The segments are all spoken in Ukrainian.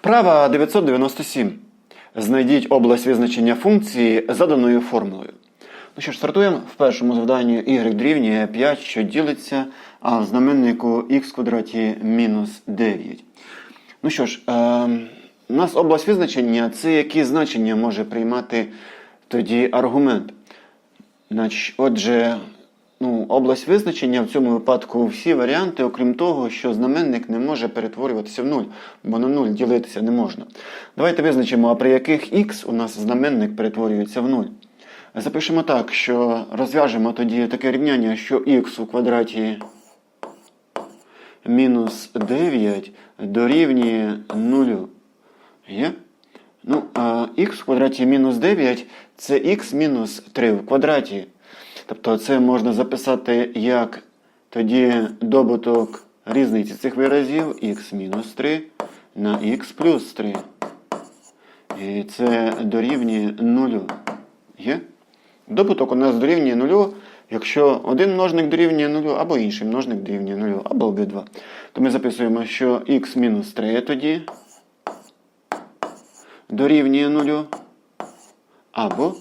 Вправа 997. Знайдіть область визначення функції заданою формулою. Ну що ж, стартуємо в першому завданні y дорівнює 5, що ділиться, а в знаменнику x квадраті мінус 9. Ну що ж, е, у нас область визначення це які значення може приймати тоді аргумент. Значить, отже, ну, область визначення в цьому випадку всі варіанти, окрім того, що знаменник не може перетворюватися в нуль, бо на нуль ділитися не можна. Давайте визначимо, а при яких х у нас знаменник перетворюється в нуль. Запишемо так, що розв'яжемо тоді таке рівняння, що х у квадраті мінус 9 дорівнює 0. Є? Ну, а х в квадраті мінус 9 це х мінус 3 в квадраті. Тобто це можна записати як тоді добуток різниці цих виразів х мінус 3 на х плюс 3. І це дорівнює 0. Є? Добуток у нас дорівнює 0, якщо один множник дорівнює 0, або інший множник дорівнює 0, або обидва. То ми записуємо, що х-3 тоді дорівнює 0, або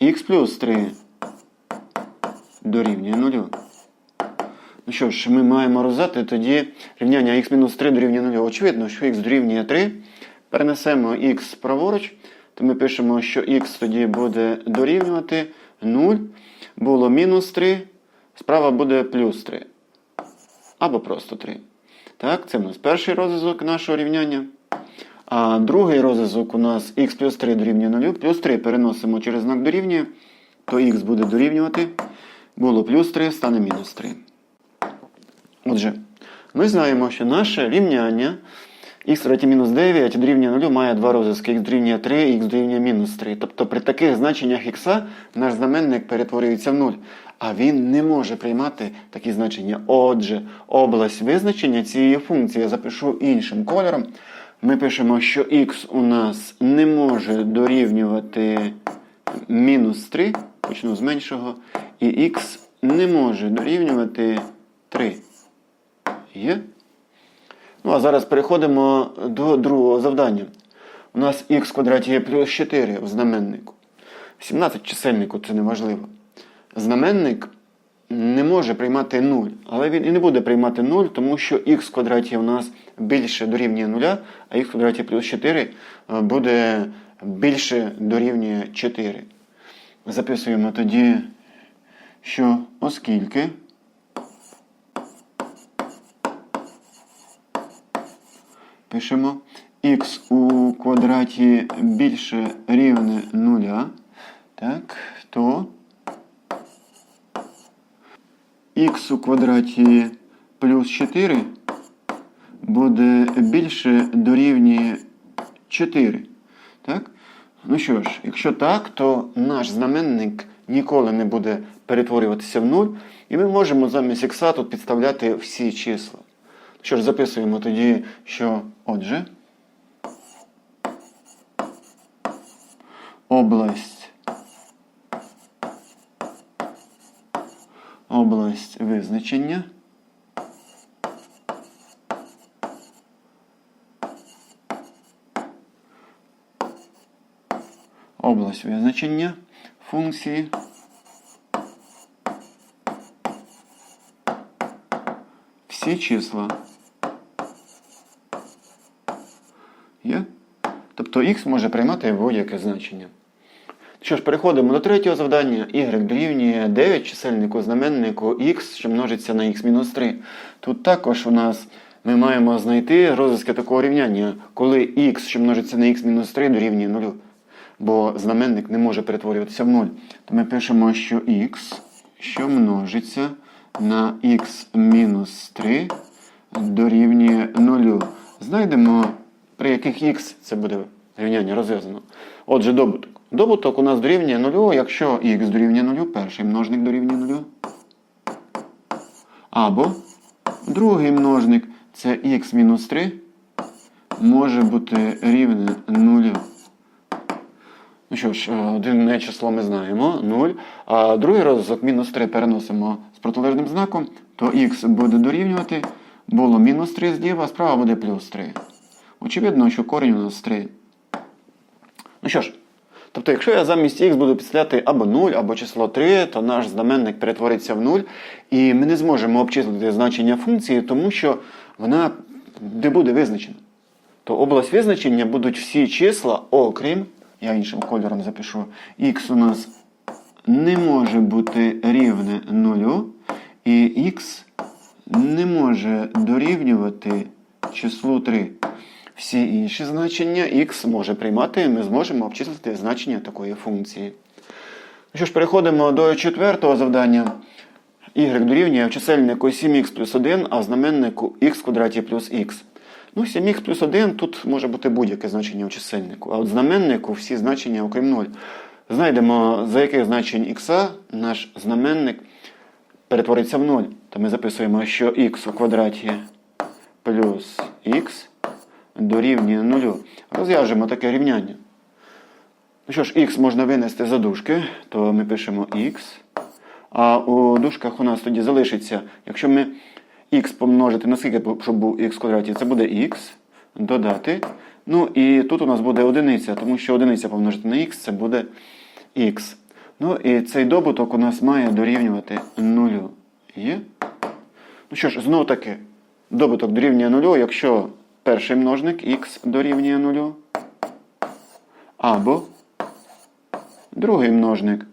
х плюс 3 дорівнює 0. Ну що ж, ми маємо розв'язати тоді рівняння х-3 дорівнює 0. Очевидно, що х дорівнює 3. Перенесемо х праворуч, то ми пишемо, що х тоді буде дорівнювати 0. Було мінус 3, справа буде плюс 3. Або просто 3. Так, це у нас перший розв'язок нашого рівняння. А другий розв'язок у нас х плюс 3 дорівнює 0, плюс 3 переносимо через знак дорівнює, то х буде дорівнювати. Було плюс 3, стане мінус 3. Отже, ми знаємо, що наше рівняння х раті мінус 9 дорівнює 0 має два розв'язки, х дорівнює 3, х дорівнює мінус 3. Тобто при таких значеннях х наш знаменник перетворюється в 0. А він не може приймати такі значення. Отже, область визначення цієї функції я запишу іншим кольором. Ми пишемо, що х у нас не може дорівнювати мінус 3, почну з меншого, і х не може дорівнювати 3. Є? Ну, а зараз переходимо до другого завдання. У нас х в квадраті є плюс 4 в знаменнику. 17 чисельнику це не важливо. Знаменник не може приймати 0, але він і не буде приймати 0, тому що х в квадраті у нас більше дорівнює 0, а х квадраті плюс 4 буде більше дорівнює 4. Записуємо тоді, що оскільки пишемо х у квадраті більше рівне 0, так, то х у квадраті плюс 4 буде більше дорівнює 4. Так? Ну що ж, якщо так, то наш знаменник ніколи не буде перетворюватися в 0, і ми можемо замість х тут підставляти всі числа. Що ж, записуємо тоді, що отже, область область визначення область визначення функції всі числа є. Тобто х може приймати будь-яке значення. Що ж, переходимо до третього завдання. y дорівнює 9 чисельнику знаменнику x, що множиться на x-3. Тут також у нас ми маємо знайти розв'язки такого рівняння, коли x, що множиться на x-3, дорівнює 0. Бо знаменник не може перетворюватися в 0. То ми пишемо, що x, що множиться на x-3 дорівнює 0. Знайдемо, при яких х це буде рівняння розв'язано. Отже, добуток. Добуток у нас дорівнює 0, якщо х дорівнює 0, перший множник дорівнює 0. Або другий множник це х мінус 3 може бути рівне 0. Ну що ж, одне число ми знаємо 0. А другий розв'язок мінус 3 переносимо з протилежним знаком, то х буде дорівнювати було мінус 3 зліва, справа буде плюс 3. Очевидно, що корінь у нас 3. Ну що ж, тобто, якщо я замість х буду підставляти або 0, або число 3, то наш знаменник перетвориться в 0, і ми не зможемо обчислити значення функції, тому що вона не буде визначена. То область визначення будуть всі числа, окрім, я іншим кольором запишу, х у нас не може бути рівне 0, і х не може дорівнювати числу 3. Всі інші значення х може приймати, ми зможемо обчислити значення такої функції. Ну що ж, переходимо до четвертого завдання. y дорівнює в чисельнику 7х плюс 1, а в знаменнику х квадраті плюс х. Ну, 7х плюс 1 тут може бути будь-яке значення в чисельнику, а от знаменнику всі значення окрім 0. Знайдемо, за яких значень х наш знаменник перетвориться в 0. То ми записуємо, що х у квадраті плюс х дорівнює 0. Розв'яжемо таке рівняння. Ну що ж, х можна винести за дужки, то ми пишемо х. А у дужках у нас тоді залишиться, якщо ми х помножити на скільки, щоб був х квадраті, це буде х, додати. Ну і тут у нас буде одиниця, тому що одиниця помножити на х це буде х. Ну і цей добуток у нас має дорівнювати 0. Є? Ну що ж, знову таки, добуток дорівнює 0, якщо перший множник х дорівнює 0. Або другий множник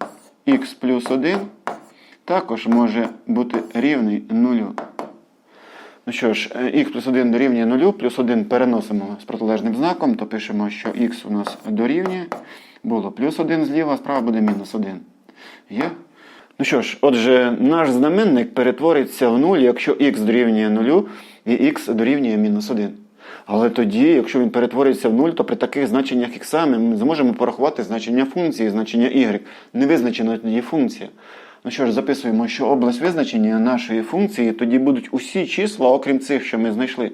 х плюс 1 також може бути рівний 0. Ну що ж, х плюс 1 дорівнює 0, плюс 1 переносимо з протилежним знаком, то пишемо, що х у нас дорівнює. Було плюс 1 зліва, справа буде мінус 1. Є? Ну що ж, отже, наш знаменник перетвориться в 0, якщо х дорівнює 0 і х дорівнює мінус 1. Але тоді, якщо він перетвориться в 0, то при таких значеннях х ми зможемо порахувати значення функції, значення y. Не визначена тоді функція. Ну що ж, записуємо, що область визначення нашої функції тоді будуть усі числа, окрім цих, що ми знайшли.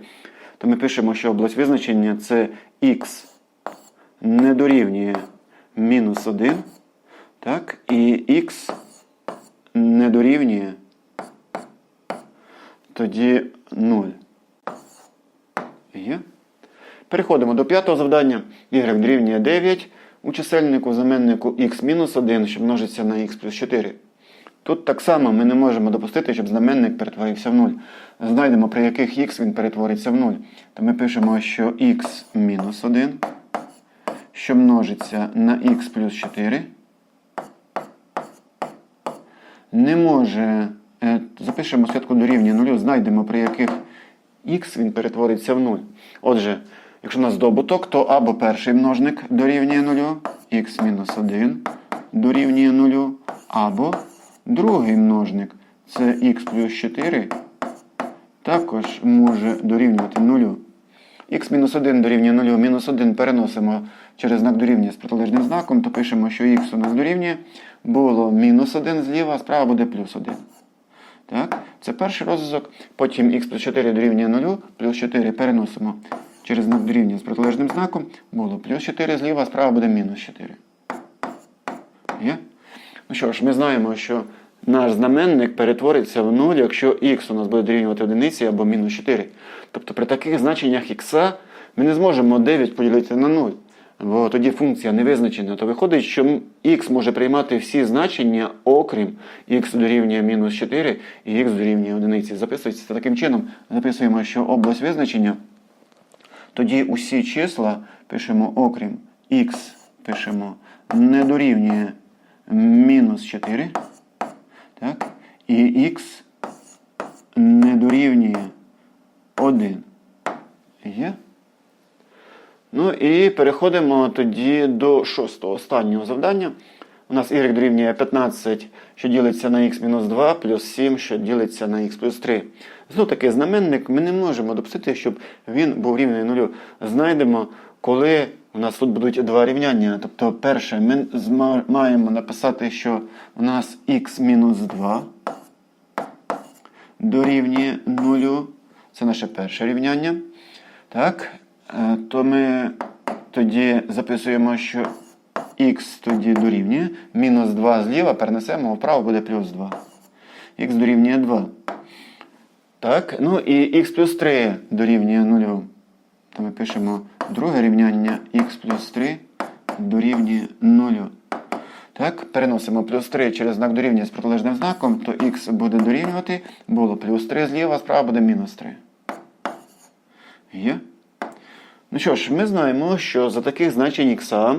То ми пишемо, що область визначення це х не дорівнює мінус 1, так, і х не дорівнює тоді 0. Є. Переходимо до п'ятого завдання. Y дорівнює 9 у чисельнику, знаменнику x-1, що множиться на x плюс 4. Тут так само ми не можемо допустити, щоб знаменник перетворився в 0. Знайдемо, при яких х він перетвориться в 0. То ми пишемо, що x-1, що множиться на х плюс 4, не може. е, Запишемо спочатку дорівнює 0, знайдемо, при яких х він перетвориться в 0. Отже, якщо у нас добуток, то або перший множник дорівнює 0, х-1 дорівнює 0, або другий множник це х плюс 4, також може дорівнювати 0. х-1 дорівнює 0, мінус 1 переносимо через знак дорівнює з протилежним знаком, то пишемо, що х у нас дорівнює. Було мінус 1 зліва, справа буде плюс 1. Так? Це перший розв'язок. Потім х плюс 4 дорівнює 0, плюс 4 переносимо через знак дорівнює з протилежним знаком. Було плюс 4 зліва, справа буде мінус 4. Є? Ну що ж, ми знаємо, що наш знаменник перетвориться в 0, якщо х у нас буде дорівнювати одиниці або мінус 4. Тобто при таких значеннях х ми не зможемо 9 поділити на 0. Бо тоді функція не визначена. То виходить, що х може приймати всі значення, окрім х дорівнює мінус 4 і х дорівнює 1. Записується таким чином. Записуємо, що область визначення. Тоді усі числа пишемо окрім х пишемо не дорівнює мінус 4. Так? І х не дорівнює 1. Є? Ну і переходимо тоді до шостого останнього завдання. У нас y дорівнює 15, що ділиться на x-2, плюс 7, що ділиться на x плюс 3. Знову таки знаменник ми не можемо допустити, щоб він був рівний нулю. Знайдемо, коли у нас тут будуть два рівняння. Тобто, перше, ми маємо написати, що у нас x-2 дорівнює нулю. Це наше перше рівняння. Так, то ми тоді записуємо, що х тоді дорівнює. Мінус 2 зліва перенесемо, вправо буде плюс 2. Х дорівнює 2. Так, ну і х плюс 3 дорівнює 0. То ми пишемо друге рівняння х плюс 3 дорівнює 0. Так, переносимо плюс 3 через знак дорівнює з протилежним знаком, то х буде дорівнювати. Було плюс 3 зліва, справа буде мінус 3. Є? Ну що ж, ми знаємо, що за таких значень х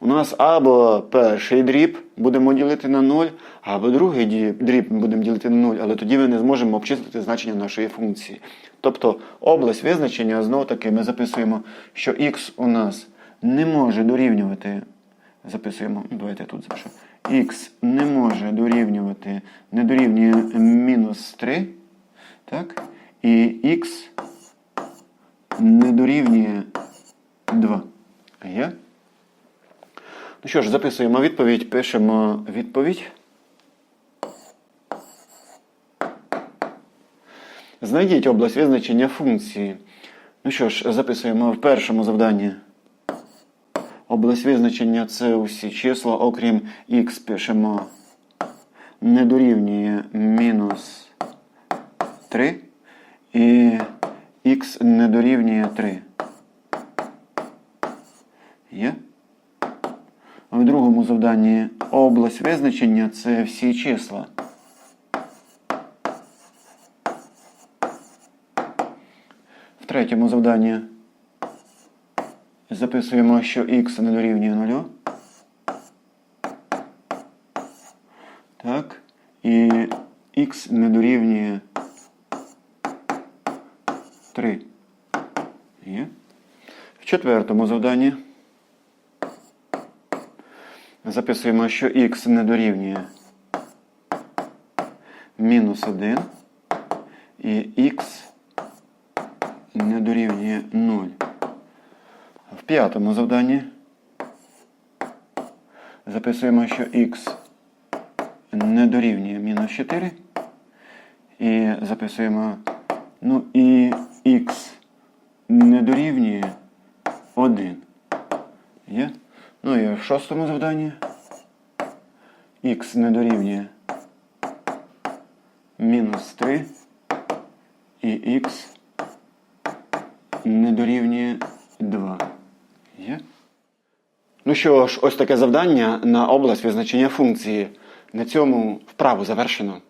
у нас або перший дріб будемо ділити на 0, або другий дріб- будемо ділити на 0, але тоді ми не зможемо обчислити значення нашої функції. Тобто область визначення знову таки ми записуємо, що х у нас не може дорівнювати. Записуємо, ну, давайте я тут запишу. х не може дорівнювати, не дорівнює мінус 3. Так? І х не дорівнює 2. Є? Ну що ж, записуємо відповідь, пишемо відповідь. Знайдіть область визначення функції. Ну що ж, записуємо в першому завданні. Область визначення це усі числа, окрім х пишемо не дорівнює мінус 3 і х не дорівнює 3. Є? В другому завданні область визначення це всі числа. В третьому завданні записуємо, що х не дорівнює 0. Так. І х не дорівнює 3. Є. В четвертому завданні записуємо, що х не дорівнює мінус 1 і х не дорівнює 0. В п'ятому завданні записуємо, що х не дорівнює мінус 4. І записуємо, ну і х не дорівнює 1. Є? Ну і в шостому завданні х не дорівнює мінус 3 і х не дорівнює 2. Є? Ну що ж, ось таке завдання на область визначення функції. На цьому вправу завершено.